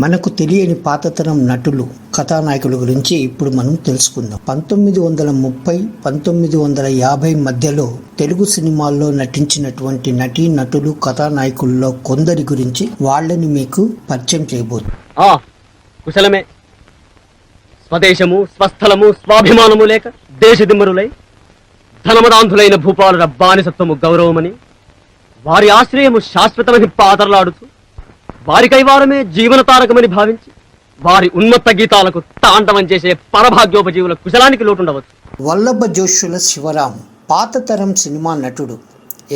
మనకు తెలియని పాతతరం నటులు కథానాయకుల గురించి ఇప్పుడు మనం తెలుసుకుందాం. పంతొమ్మిది వందల ముప్పై పంతొమ్మిది వందల యాభై మధ్యలో తెలుగు సినిమాల్లో నటించినటువంటి నటీ నటులు కథానాయకుల్లో కొందరి గురించి వాళ్ళని మీకు పరిచయం చేయబోదు ఆ కుశలమే. స్వదేశము స్వస్థలము స్వాభిమానము లేక దేశదిమ్మరులై ధనమదాంధులైన భూపాలుల బానిసత్వము గౌరవమని వారి ఆశ్రయము శాశ్వతమని పాతరలాడుతూ వారి కైవారమే జీవన తారకమని భావించి వారి ఉన్మత్త గీతాలకు తాండవం చేసే పరభాగ్యోపజీవుల కుశలానికి లోటుండవచ్చు. వల్లభ జోషుల శివరాం పాతతరం సినిమా నటుడు.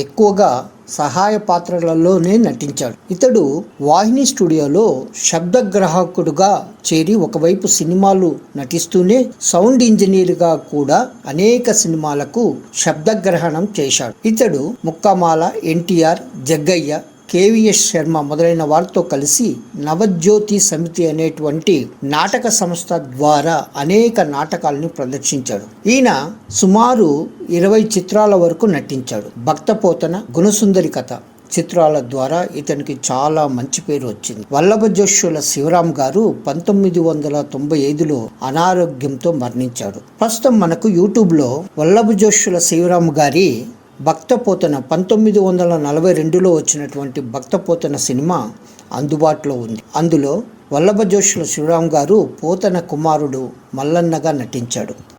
ఎక్కువగా సహాయ పాత్రలలోనే నటించాడు. ఇతడు వాహిని స్టూడియోలో శబ్దగ్రాహకుడుగా చేరి ఒకవైపు సినిమాలు నటిస్తూనే సౌండ్ ఇంజనీర్గా కూడా అనేక సినిమాలకు శబ్దగ్రహణం చేశాడు. ఇతడు ముక్కమాల ఎన్టీఆర్ జగ్గయ్య కేవీఎస్ శర్మ మొదలైన వారితో కలిసి నవజ్యోతి సమితి అనేటువంటి నాటక సంస్థ ద్వారా అనేక నాటకాలను ప్రదర్శించాడు. ఈయన సుమారు ఇరవై చిత్రాల వరకు నటించాడు. భక్తపోతన గుణసుందరి కథ చిత్రాల ద్వారా ఇతనికి చాలా మంచి పేరు వచ్చింది. వల్లభ జోషుల శివరాం గారు పంతొమ్మిది వందల తొంభై ఐదులో అనారోగ్యంతో మరణించాడు. ప్రస్తుతం మనకు యూట్యూబ్లో వల్లభ జోషుల శివరాం గారి భక్తపోతన పంతొమ్మిది వందల నలభై రెండులో వచ్చినటువంటి భక్తపోతన సినిమా అందుబాటులో ఉంది. అందులో వల్లభ జోషుల శివరాం గారు పోతన కుమారుడు మల్లన్నగా నటించాడు.